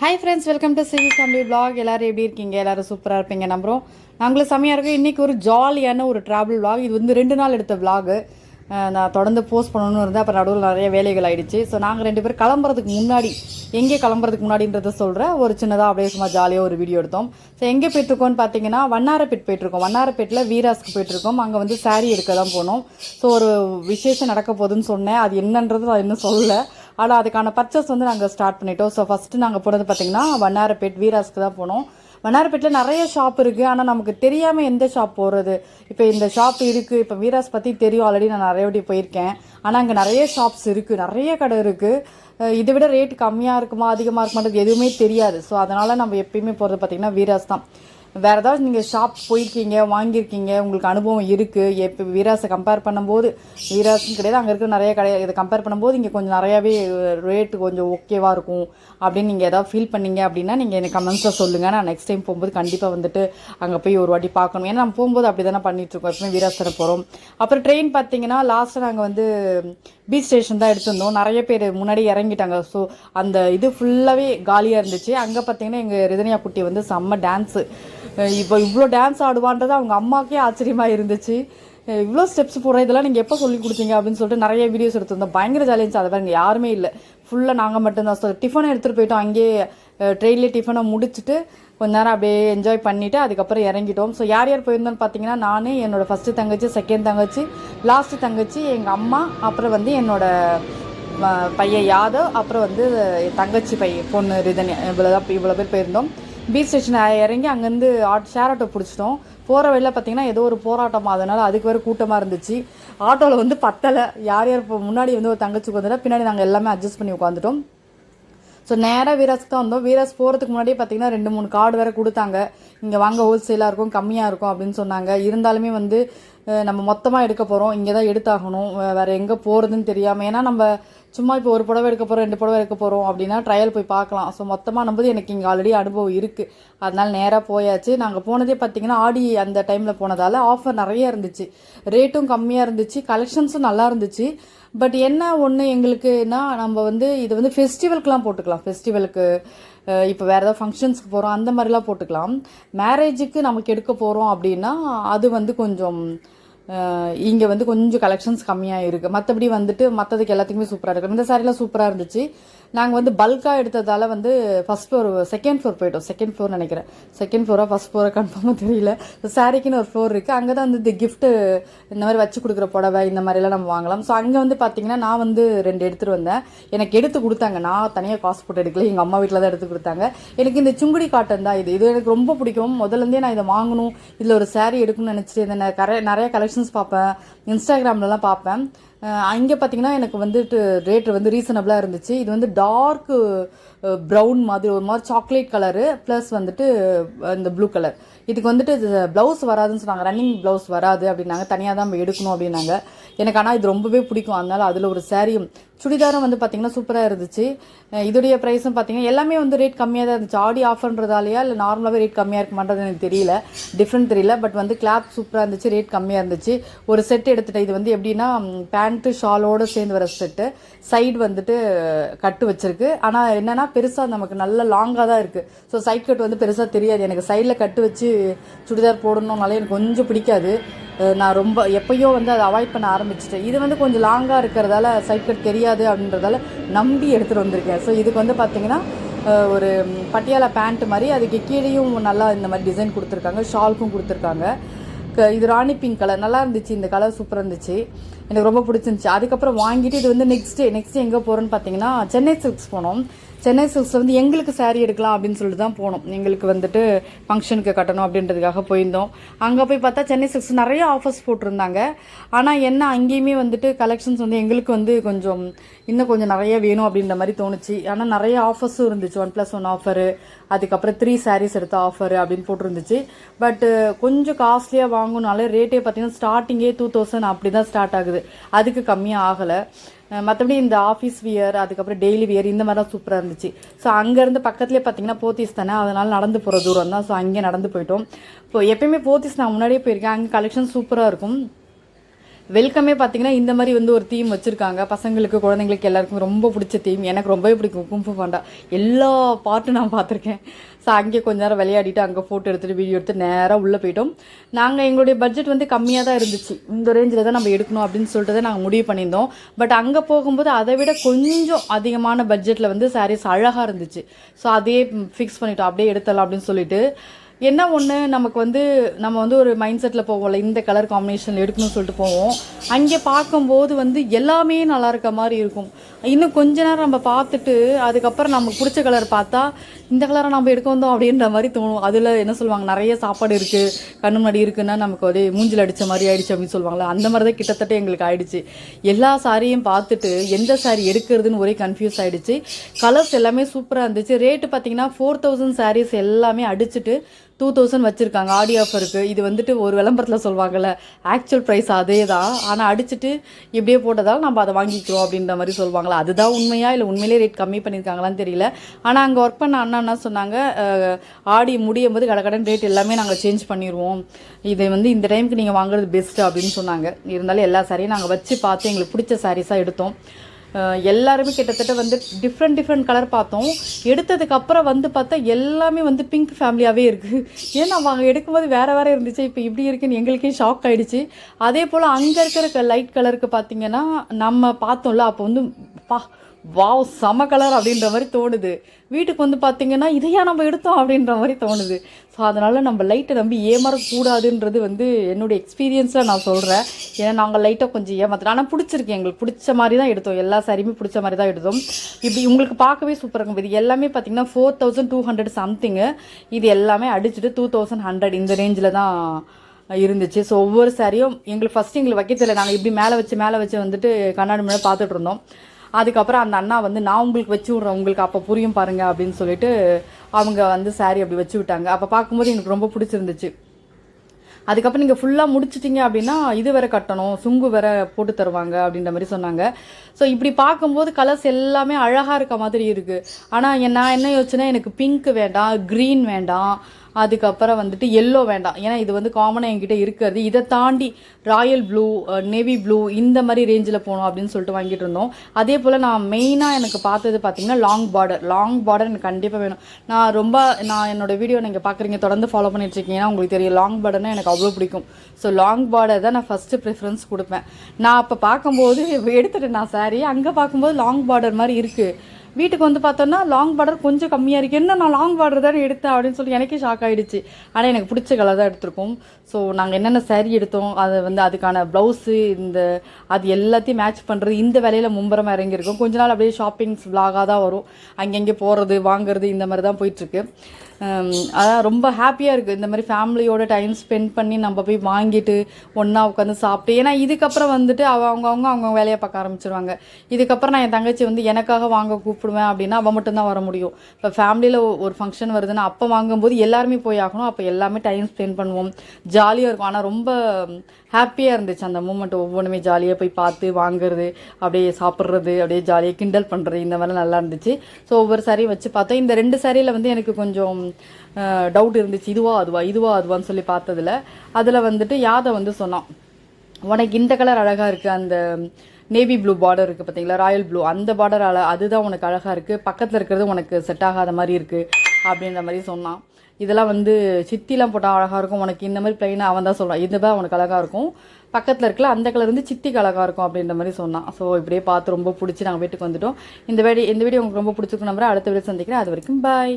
Hi friends welcome to CV family blog எல்லாரும் எப்படி இருக்கீங்க? எல்லோரும் சூப்பராக இருப்பீங்க நம்புகிறோம் நாங்களும் செம்மையாக இருக்கோம். இன்றைக்கி ஒரு ஜாலியான ஒரு ட்ராவல் vlog. இது வந்து ரெண்டு நாள் எடுத்த vlog. நான் தொடர்ந்து போஸ்ட் பண்ணணும்னு இருந்தேன். அப்புறம் நடுவில் நிறைய வேலைகள் ஆயிடுச்சு. ஸோ நாங்கள் ரெண்டு பேரும் கிளம்புறதுக்கு முன்னாடி எங்கே கிளம்புறதுக்கு முன்னாடின்றத சொல்கிறேன் ஒரு சின்னதாக அப்படியே சும்மா ஜாலியாக ஒரு வீடியோ எடுத்தோம். ஸோ எங்கே போயிட்டுருக்கோம்னு பார்த்தீங்கன்னா வண்ணாரப்பேட் போயிட்டுருக்கோம். வண்ணாரப்பேட்டில் வீராஸ்க்கு போயிட்டுருக்கோம். அங்கே வந்து saree எடுக்க தான் போனோம். ஸோ ஒரு விசேஷம் நடக்க போகுதுன்னு சொன்னேன். அது என்னன்றது நான் இன்னும் சொல்லலை. ஆனால் அதுக்கான பர்ச்சேஸ் வந்து நாங்கள் ஸ்டார்ட் பண்ணிட்டோம். ஸோ ஃபஸ்ட்டு நாங்கள் போனது பார்த்தீங்கன்னா வண்ணாரப்பேட் வீராஸ்க்கு தான் போனோம். வண்ணாரப்பேட்டில் நிறைய ஷாப் இருக்குது ஆனால் நமக்கு தெரியாமல் எந்த ஷாப் போகிறது இப்போ இந்த ஷாப் இருக்குது இப்போ வீராஸ் பற்றி தெரியும். ஆல்ரெடி நான் நிறைய வாட்டி போயிருக்கேன். ஆனால் அங்கே நிறைய ஷாப்ஸ் இருக்குது நிறைய கடை இருக்குது இதை விட ரேட் கம்மியாக இருக்குமா அதிகமாக இருக்குமான்றது எதுவுமே தெரியாது. ஸோ அதனால் நம்ம எப்பயுமே போகிறது பார்த்தீங்கன்னா வீராஸ் தான். வேறு ஏதாவது நீங்கள் ஷாப் போயிருக்கீங்க வாங்கியிருக்கீங்க உங்களுக்கு அனுபவம் இருக்குது எப்போ வீராஸை கம்பேர் பண்ணும்போது வீராஸும் கிடையாது அங்கே இருக்கிற நிறைய கடை இதை கம்பேர் பண்ணும்போது இங்கே கொஞ்சம் நிறையாவே ரேட்டு கொஞ்சம் ஓகேவாக இருக்கும் அப்படின்னு நீங்கள் எதாவது ஃபீல் பண்ணீங்க அப்படின்னா நீங்கள் எனக்கு கமெண்ட்ஸில் சொல்லுங்கள் நான் நெக்ஸ்ட் டைம் போகும்போது கண்டிப்பாக வந்துட்டு அங்கே போய் ஒரு வாட்டி பார்க்கணும். ஏன்னா நம்ம போகும்போது அப்படி தானே பண்ணிகிட்ருக்கோம் எப்பவுமே வீராசனை போகிறோம் அப்புறம் ட்ரெயின் பார்த்தீங்கன்னா லாஸ்ட்டாக நாங்கள் வந்து பீச் ஸ்டேஷன் தான் எடுத்திருந்தோம். நிறைய பேர் முன்னாடி இறங்கிட்டாங்க. ஸோ அந்த இது ஃபுல்லாகவே காலியாக இருந்துச்சு. அங்கே பார்த்தீங்கன்னா எங்கள் ரிதனியா குட்டி வந்து செம்ம டான்ஸு இப்போ இவ்வளோ டான்ஸ் ஆடுவான்றது அவங்க அம்மாக்கே ஆச்சரியமாக இருந்துச்சு. இவ்வளோ ஸ்டெப்ஸ் போடுற இதெல்லாம் நீங்கள் எப்போ சொல்லி கொடுத்தீங்க அப்படின்னு சொல்லிட்டு நிறைய வீடியோஸ் எடுத்திருந்தோம். பயங்கர ஜாலியாக இருந்துச்சு. அதை பாருங்க யாருமே இல்லை. ஃபுல்லாக நாங்கள் மட்டும்தான். ஸோ டிஃபனை எடுத்துகிட்டு போயிட்டோம். அங்கேயே ட்ரெயின்லேயே டிஃபனை முடிச்சுட்டு கொஞ்ச நேரம் அப்படியே என்ஜாய் பண்ணிவிட்டு அதுக்கப்புறம் இறங்கிட்டோம். ஸோ யார் யார் போயிருந்தோன்னு பார்த்தீங்கன்னா நான் என்னோடய ஃபஸ்ட்டு தங்கச்சி செகண்ட் தங்கச்சி லாஸ்ட்டு தங்கச்சி எங்கள் அம்மா அப்புறம் வந்து என்னோடய பையன் யாதவ் அப்புறம் வந்து என் தங்கச்சி பையன் பொண்ணு ரிதன்யா. இவ்வளோ தான் இவ்வளோ பேர் போயிருந்தோம். பீச் ஸ்டேஷன் இறங்கி அங்கேருந்து ஆட் ஷேர் ஆட்டோ பிடிச்சிட்டோம். போகிற வழியில் பார்த்தீங்கன்னா ஏதோ ஒரு போராட்டம் அதனால் அதுக்கு வேறு கூட்டமாக இருந்துச்சு. ஆட்டோவில் வந்து பத்தலை. யார் யார் இப்போ முன்னாடி வந்து ஒரு தங்கச்சி உட்காந்துட்டா பின்னாடி நாங்கள் எல்லாமே அட்ஜஸ்ட் பண்ணி உட்காந்துட்டோம் ஸோ நேராக வீராஸ்க்கு தான் வந்தோம். வீராஸ் போகிறதுக்கு முன்னாடியே பார்த்தீங்கன்னா ரெண்டு மூணு கார்டு வேறு கொடுத்தாங்க. இங்கே வாங்க ஹோல்சேலாக இருக்கும் கம்மியாக இருக்கும் அப்படின்னு சொன்னாங்க. இருந்தாலுமே வந்து நம்ம மொத்தமாக எடுக்க போகிறோம் இங்கே தான் எடுத்தாகணும் வேறு எங்கே போகிறதுன்னு தெரியாமல் ஏன்னா நம்ம சும்மா இப்போ ஒரு புடவை எடுக்க போகிறோம் ரெண்டு புடவை எடுக்க போகிறோம் அப்படின்னா ட்ரையல் போய் பார்க்கலாம். ஸோ மொத்தமாக நம்பது எனக்கு இங்கே ஆல்ரெடி அனுபவம் இருக்குது அதனால் நேராக போயாச்சு. நாங்கள் போனதே பார்த்தீங்கன்னா ஆடி அந்த டைமில் போனதால் ஆஃபர் நிறைய இருந்துச்சு. ரேட்டும் கம்மியாக இருந்துச்சு. கலெக்ஷன்ஸும் நல்லா இருந்துச்சு. பட் என்ன ஒன்று எங்களுக்குன்னா நம்ம வந்து இது வந்து ஃபெஸ்டிவலுக்குலாம் போட்டுக்கலாம். ஃபெஸ்டிவலுக்கு இப்போ வேறு ஏதாவது ஃபங்க்ஷன்ஸ்க்கு போகிறோம் அந்த மாதிரிலாம் போட்டுக்கலாம். மேரேஜுக்கு நமக்கு எடுக்க போகிறோம் அப்படின்னா அது வந்து கொஞ்சம் இங்கே வந்து கொஞ்சம் கலெக்ஷன்ஸ் கம்மியாக இருக்குது மற்றபடி வந்துட்டு மற்றதுக்கு எல்லாத்துக்குமே சூப்பராக இருக்கும் இந்த சாரிலாம் சூப்பராக இருந்துச்சு. நாங்கள் வந்து பல்காக எடுத்ததால் வந்து ஃபஸ்ட் ஃப்ளோர் செகண்ட் ஃப்ளோர் போயிட்டோம். செகண்ட் ஃப்ளோர் நினைக்கிறேன். செகண்ட் ஃப்ளோராக ஃபஸ்ட் ஃப்ளோராக கன்ஃபார்மாக தெரியல. சாரிக்குன்னு ஒரு ஃப்ளோர் இருக்குது அங்கே தான் வந்து இந்த கிஃப்ட்டு இந்த மாதிரி வச்சு கொடுக்குற புடவை இந்த மாதிரிலாம் நம்ம வாங்கலாம். ஸோ அங்கே வந்து பார்த்தீங்கன்னா நான் வந்து ரெண்டு எடுத்துகிட்டு வந்தேன். எனக்கு எடுத்து கொடுத்தாங்க. நான் தனியாக காசு போட்டு எடுக்கல. எங்கள் அம்மா வீட்டில் தான் எடுத்து கொடுத்தாங்க. எனக்கு இந்த சுங்குடி காட்டன் தான் இது. இது எனக்கு ரொம்ப பிடிக்கும். முதல்லேருந்தே நான் இதை வாங்கணும். இதில் ஒரு சாரீ எடுக்கணும்னு நினச்சிட்டு இந்த நிறைய நிறைய கலெக்ஷன் கலெக்ஷன்ஸ் பார்ப்பேன் இன்ஸ்டாகிராம்லலாம் பார்ப்பேன். அங்கே பார்த்தீங்கன்னா எனக்கு வந்துட்டு ரேட் வந்து ரீசனபிளாக இருந்துச்சு. இது வந்து டார்க்கு ப்ரௌன் மாதிரி ஒரு மாதிரி சாக்லேட் கலரு ப்ளஸ் வந்துட்டு இந்த ப்ளூ கலர் இதுக்கு வந்துட்டு ப்ளவுஸ் வராதுன்னு சொன்னாங்க. ரன்னிங் ப்ளவுஸ் வராது அப்படின்னாங்க. தனியாக தான் நம்ம எடுக்கணும் அப்படின்னாங்க. எனக்கு ஆனால் இது ரொம்பவே பிடிக்கும். அதனால அதில் ஒரு சாரியும் சுடிதாரும் வந்து பார்த்திங்கன்னா சூப்பராக இருந்துச்சு. இதோடைய ப்ரைஸும் பார்த்தீங்கன்னா எல்லாமே வந்து ரேட் கம்மியாக தான் இருந்துச்சு. ஆடி ஆஃபர்ன்றதாலையா இல்லை நார்மலாகவே ரேட் கம்மியாக இருக்குமான்றது எனக்கு தெரியல. டிஃப்ரெண்ட் தெரியல பட் வந்து கிளாப் சூப்பராக இருந்துச்சு ரேட் கம்மியாக இருந்துச்சு. ஒரு செட் எடுத்துகிட்டேன் இது வந்து எப்படின்னா பேண்ட்டு ஷாலோடு சேர்ந்து வர செட்டு சைடு வந்துட்டு கட்டு வச்சிருக்கு. ஆனால் என்னன்னா பெருசாக நமக்கு நல்ல லாங்காக தான் இருக்குது ஸோ சைட் கட் வந்து பெருசாக தெரியாது. எனக்கு சைடில் கட்டு வச்சு சுடிதார் போடணும்னாலே எனக்கு கொஞ்சம் பிடிக்காது. நான் ரொம்ப எப்பயோ வந்து அதை அவாய்ட் பண்ண ஆரம்பிச்சிட்டேன். இது வந்து கொஞ்சம் லாங்காக இருக்கிறதால சைட் கட் தெரியாது அப்படின்றதால நம்பி எடுத்துகிட்டு வந்திருக்கேன். ஸோ இதுக்கு வந்து பார்த்தீங்கன்னா ஒரு பட்டியாலா பேண்ட் மாதிரி அதுக்கு கீழேயும் நல்லா இந்த மாதிரி டிசைன் கொடுத்துருக்காங்க. ஷால்க்கும் கொடுத்துருக்காங்க. க- இது ராணி பிங்க் கலர் நல்லா இருந்துச்சு. இந்த கலர் சூப்பராக இருந்துச்சு. எனக்கு ரொம்ப பிடிச்சிருந்துச்சி. அதுக்கப்புறம் வாங்கிட்டு இது வந்து நெக்ஸ்ட் டே நெக்ஸ்ட் டே எங்கே போகிறோன்னு பார்த்தீங்கன்னா சென்னை சில்க்ஸ் போனோம். சென்னை சில்க்ஸில் வந்து எங்களுக்கு சாரீ எடுக்கலாம் அப்படின்னு சொல்லிட்டு தான் போனோம். எங்களுக்கு வந்துட்டு ஃபங்க்ஷனுக்கு கட்டணும் அப்படின்றதுக்காக போயிருந்தோம். அங்கே போய் பார்த்தா சென்னை சில்க்ஸ் நிறைய ஆஃபர்ஸ் போட்டிருந்தாங்க. ஆனால் என்ன அங்கேயுமே வந்துட்டு கலெக்ஷன்ஸ் வந்து எங்களுக்கு வந்து கொஞ்சம் இன்னும் கொஞ்சம் நிறைய வேணும் அப்படின்ற மாதிரி தோணுச்சு. ஆனால் நிறைய ஆஃபர்ஸும் இருந்துச்சு. ஒன் ப்ளஸ் ஒன் ஆஃபரு அதுக்கப்புறம் த்ரீ சாரீஸ் எடுத்த ஆஃபர் அப்படின்னு போட்டிருந்துச்சு. பட்டு கொஞ்சம் காஸ்ட்லியாக வாங்கணுனாலே ரேட்டே பார்த்தீங்கன்னா ஸ்டார்டிங்கே டூ தௌசண்ட் அப்படி தான் ஸ்டார்ட் ஆகுது. அதுக்கு கம்மியாக ஆகலை. மற்றபடி இந்த ஆஃபீஸ் வியர் அதுக்கப்புறம் டெய்லி வியர் இந்த மாதிரிலாம் சூப்பராக இருந்துச்சு. ஸோ அங்கேருந்து பக்கத்துலேயே பார்த்தீங்கன்னா போத்தீஸ் தானே அதனால் நடந்து போகிற தூரம் தான். ஸோ அங்கே நடந்து போயிட்டோம். இப்போ எப்பயுமே போத்தீஸ் நான் முன்னாடியே போயிருக்கேன். அங்கே கலெக்ஷன் சூப்பராக இருக்கும். வெல்கமே பார்த்தீங்கன்னா இந்த மாதிரி வந்து ஒரு தீம் வச்சுருக்காங்க. பசங்களுக்கு குழந்தைங்களுக்கு எல்லாருக்கும் ரொம்ப பிடிச்ச தீம் எனக்கு ரொம்பவே பிடிக்கும். கும்பு பாண்டா. எல்லா பாட்டும் நான் பார்த்துருக்கேன் ஸோ அங்கே கொஞ்ச நேரம் விளையாடிட்டு அங்கே ஃபோட்டோ எடுத்துகிட்டு வீடியோ எடுத்து நேராக உள்ளே போயிட்டோம். நாங்கள் எங்களுடைய பட்ஜெட் வந்து கம்மியாக தான் இருந்துச்சு. இந்த ரேஞ்சில் தான் நம்ம எடுக்கணும் அப்படின்னு சொல்லிட்டு தான் நாங்கள் முடிவு பண்ணியிருந்தோம். பட் அங்கே போகும்போது அதை விட கொஞ்சம் அதிகமான பட்ஜெட்டில் வந்து சாரீஸ் அழகாக இருந்துச்சு. ஸோ அதே ஃபிக்ஸ் பண்ணிட்டோம். அப்படியே எடுத்தலாம் அப்படின்னு சொல்லிட்டு. என்ன ஒன்று நமக்கு வந்து நம்ம வந்து ஒரு மைண்ட் செட்டில் போவோம்ல இந்த கலர் காம்பினேஷனில் எடுக்கணும்னு சொல்லிட்டு போவோம். அங்கே பார்க்கும்போது வந்து எல்லாமே நல்லா இருக்க மாதிரி இருக்கும். இன்னும் கொஞ்ச நேரம் நம்ம பார்த்துட்டு அதுக்கப்புறம் நமக்கு பிடிச்ச கலர் பார்த்தா இந்த கலரை நம்ம எடுக்க வந்தோம் அப்படின்ற மாதிரி தோணும். அதில் என்ன சொல்லுவாங்க? நிறைய சாப்பாடு இருக்குது கண்ணு முன்னாடி இருக்குன்னா நமக்கு அதே மூஞ்சில் அடித்த மாதிரி ஆயிடுச்சு அப்படின்னு சொல்லுவாங்களே அந்த மாதிரி தான் கிட்டத்தட்ட எங்களுக்கு ஆயிடுச்சு. எல்லா சாரியும் பார்த்துட்டு எந்த சாரி எடுக்கிறதுன்னு ஒரே கன்ஃபியூஸ் ஆகிடுச்சு கலர்ஸ் எல்லாமே சூப்பராக இருந்துச்சு. ரேட்டு பார்த்தீங்கன்னா ஃபோர் தௌசண்ட் சாரீஸ் எல்லாமே அடிச்சுட்டு டூ தௌசண்ட் வச்சுருக்காங்க. ஆடி ஆஃபருக்கு இது வந்துட்டு ஒரு விளம்பரத்தில் சொல்லுவாங்கள்ல ஆக்சுவல் ப்ரைஸ் அதே தான் ஆனால் அடிச்சுட்டு இப்படியே போட்டதால் நம்ம அதை வாங்கிக்கிறோம் அப்படின்ற மாதிரி சொல்லுவாங்களா அதுதான் உண்மையாக இல்லை உண்மையிலே ரேட் கம்மி பண்ணியிருக்காங்களான்னு தெரியல. ஆனால் அங்கே ஒர்க் பண்ண அண்ணா என்ன சொன்னாங்க? ஆடி முடியும் போது கடகடன் ரேட் எல்லாமே நாங்கள் சேஞ்ச் பண்ணிடுவோம் இதை வந்து இந்த டைமுக்கு நீங்கள் வாங்குறது பெஸ்ட்டு அப்படின்னு சொன்னாங்க. இருந்தாலும் எல்லா சாரியும் நாங்கள் வச்சு பார்த்து எங்களுக்கு பிடிச்ச சாரீஸாக எடுத்தோம். எல்லாருமே கிட்டத்தட்ட வந்து டிஃப்ரெண்ட் டிஃப்ரெண்ட் கலர் பார்த்தோம். எடுத்ததுக்கப்புறம் வந்து பார்த்தா எல்லாமே வந்து பிங்க் ஃபேமிலியாகவே இருக்குது ஏன்னா அவங்க எடுக்கும்போது வேற வேறு இருந்துச்சு. இப்போ இப்படி இருக்குன்னு எங்களுக்கே ஷாக் ஆகிடுச்சு அதே போல் அங்கே இருக்கிற லைட் கலருக்கு பார்த்தீங்கன்னா நம்ம பார்த்தோம்ல அப்போ வந்து பா வாவ் செம கலர் அப்படின்ற மாதிரி தோணுது. வீட்டுக்கு வந்து பார்த்தீங்கன்னா இதையா நம்ம எடுத்தோம் அப்படின்ற மாதிரி தோணுது. ஸோ அதனால் நம்ம லைட்டை நம்பி ஏமாறக்கூடாதுன்றது வந்து என்னுடைய எக்ஸ்பீரியன்ஸாக நான் சொல்கிறேன் ஏன்னா நாங்கள் லைட்டாக கொஞ்சம் ஏமாத்துறோம் ஆனால் பிடிச்சிருக்கு. எங்களுக்கு பிடிச்ச மாதிரி தான் எடுத்தோம். எல்லா சாரியுமே பிடிச்ச மாதிரி தான் எடுத்தோம். இப்படி உங்களுக்கு பார்க்கவே சூப்பராக இருக்கும். இது எல்லாமே பார்த்தீங்கன்னா four thousand two hundred something இது எல்லாமே அடிச்சுட்டு டூ தௌசண்ட் ஹண்ட்ரட் இந்த ரேஞ்சில் தான் இருந்துச்சு. ஸோ ஒவ்வொரு சாரியும் எங்களுக்கு ஃபஸ்ட்டு எங்களுக்கு வைக்க தெரியல. நாங்கள் இப்படி மேலே வச்சு மேலே வச்சு வந்துட்டு கண்ணாடி மேலே பார்த்துட்டு இருந்தோம். அதுக்கப்புறம் அந்த அண்ணா வந்து நான் உங்களுக்கு வச்சு விட்றேன். உங்களுக்கு அப்போ புரியும் பாருங்க அப்படின்னு சொல்லிட்டு அவங்க வந்து சாரி அப்படி வச்சு விட்டாங்க. அப்போ பார்க்கும்போது எனக்கு ரொம்ப பிடிச்சிருந்துச்சு. அதுக்கப்புறம் நீங்கள் ஃபுல்லாக முடிச்சிட்டிங்க அப்படின்னா இது வேற கட்டணும் சுங்கு வேற போட்டு தருவாங்க அப்படின்ற மாதிரி சொன்னாங்க. ஸோ இப்படி பார்க்கும்போது கலர்ஸ் எல்லாமே அழகாக இருக்க மாதிரி இருக்குது ஆனால் நான் என்ன யோசிச்சேன்னா எனக்கு பிங்க் வேண்டாம் க்ரீன் வேண்டாம். அதுக்கப்புறம் வந்துட்டு எல்லோ வேண்டாம். ஏன்னா இது வந்து காமனாக என்கிட்ட இருக்கிறது இதை தாண்டி ராயல் ப்ளூ நேவி ப்ளூ இந்த மாதிரி ரேஞ்சில் போகணும் அப்படின்னு சொல்லிட்டு வாங்கிட்டு இருந்தோம். அதே போல் நான் மெயினாக எனக்கு பார்த்தது பார்த்தீங்கன்னா லாங் பார்டர் லாங் பார்டர் எனக்கு கண்டிப்பாக வேணும். நான் ரொம்ப நான் என்னோட வீடியோ நீங்கள் பார்க்குறீங்க தொடர்ந்து ஃபாலோ பண்ணிட்டு இருக்கீங்கன்னா உங்களுக்கு தெரியும் லாங் பார்டர்னா எனக்கு அவ்வளோ பிடிக்கும். ஸோ லாங் பார்டர் தான் நான் ஃபஸ்ட்டு ப்ரிஃபரன்ஸ் கொடுப்பேன். நான் அப்போ பார்க்கும்போது எடுத்துட்டேன் நான் சாரி அங்கே பார்க்கும்போது லாங் பார்டர் மாதிரி இருக்குது வீட்டுக்கு வந்து பார்த்தோன்னா லாங் பார்டர் கொஞ்சம் கம்மியாக இருக்குது என்ன நான் லாங் பார்டர் தானே எடுத்தேன் அப்படின்னு சொல்லி எனக்கே ஷாக் ஆகிடுச்சு ஆனால் எனக்கு பிடிச்ச கலர் தான் எடுத்திருக்கோம். ஸோ நாங்கள் என்னென்ன சேரீ எடுத்தோம் அது வந்து அதுக்கான ப்ளவுஸு இந்த அது எல்லாத்தையும் மேட்ச் பண்ணுறது இந்த வேலையில் மும்பரமாக இறங்கியிருக்கோம். கொஞ்ச நாள் அப்படியே ஷாப்பிங்ஸ் விலாகாக தான் வரும். அங்கங்கே போகிறது வாங்குறது இந்த மாதிரி தான் போயிட்டுருக்கு. அதான் ரொம்ப ஹாப்பியாக இருக்குது இந்த மாதிரி ஃபேமிலியோட டைம் ஸ்பெண்ட் பண்ணி நம்ம போய் வாங்கிட்டு ஒன்றா உட்காந்து சாப்பிட்டு ஏன்னா இதுக்கப்புறம் வந்துட்டு அவ அவங்கவுங்க அவங்க வேலையை பார்க்க ஆரம்பிச்சிருவாங்க. இதுக்கப்புறம் நான் என் தங்கச்சி வந்து எனக்காக வாங்க கூப்பிடுவேன் அப்படின்னா அவள் மட்டும்தான் வர முடியும். இப்போ ஃபேமிலியில் ஒரு ஃபங்க்ஷன் வருதுன்னா அப்போ வாங்கும்போது எல்லாருமே போய் ஆகணும். அப்போ எல்லாமே டைம் ஸ்பெண்ட் பண்ணுவோம். ஜாலியாக இருக்கும். ஆனால் ரொம்ப ஹாப்பியாக இருந்துச்சு அந்த மூமெண்ட் ஒவ்வொன்றுமே ஜாலியாக போய் பார்த்து வாங்குறது அப்படியே சாப்பிட்றது அப்படியே ஜாலியாக கிண்டல் பண்ணுறது இந்த மாதிரிலாம் நல்லா இருந்துச்சு. ஸோ ஒவ்வொரு சாரியும் வச்சு பார்த்தோம். இந்த ரெண்டு சாரியில் வந்து எனக்கு கொஞ்சம் டவுட் இருந்துச்சு இதுவா அதுவா இதுவா அதுவான்னு சொல்லி பார்த்ததுல அதில் வந்துட்டு யாதை வந்து சொன்னான் உனக்கு இந்த கலர் அழகாக இருக்குது அந்த நேவி ப்ளூ பார்டர் இருக்குது பார்த்தீங்களா ராயல் ப்ளூ அந்த பார்டர் அழ அதுதான் உனக்கு அழகாக இருக்குது பக்கத்தில் இருக்கிறது உனக்கு செட் ஆகாத மாதிரி இருக்குது அப்படின்ற மாதிரி சொன்னான். இதெல்லாம் வந்து சித்திலாம் போட்டால் அழகாக இருக்கும் உனக்கு இந்த மாதிரி பிளைனாக அவன் தான் சொல்கிறான் இதுதான் உனக்கு அழகாக இருக்கும் பக்கத்தில் இருக்கல அந்த கலர் வந்து சித்திக்கு அழகாக இருக்கும் அப்படின்ற மாதிரி சொன்னான். ஸோ இப்படியே பார்த்து ரொம்ப பிடிச்சி நாங்கள் வீட்டுக்கு வந்துட்டோம். இந்த வீடியோ இந்த வீடியோ உங்களுக்கு ரொம்ப பிடிச்சிருக்கு நம்புறேன். அடுத்த வீடியோ சந்திக்கிறேன். அது வரைக்கும் பாய்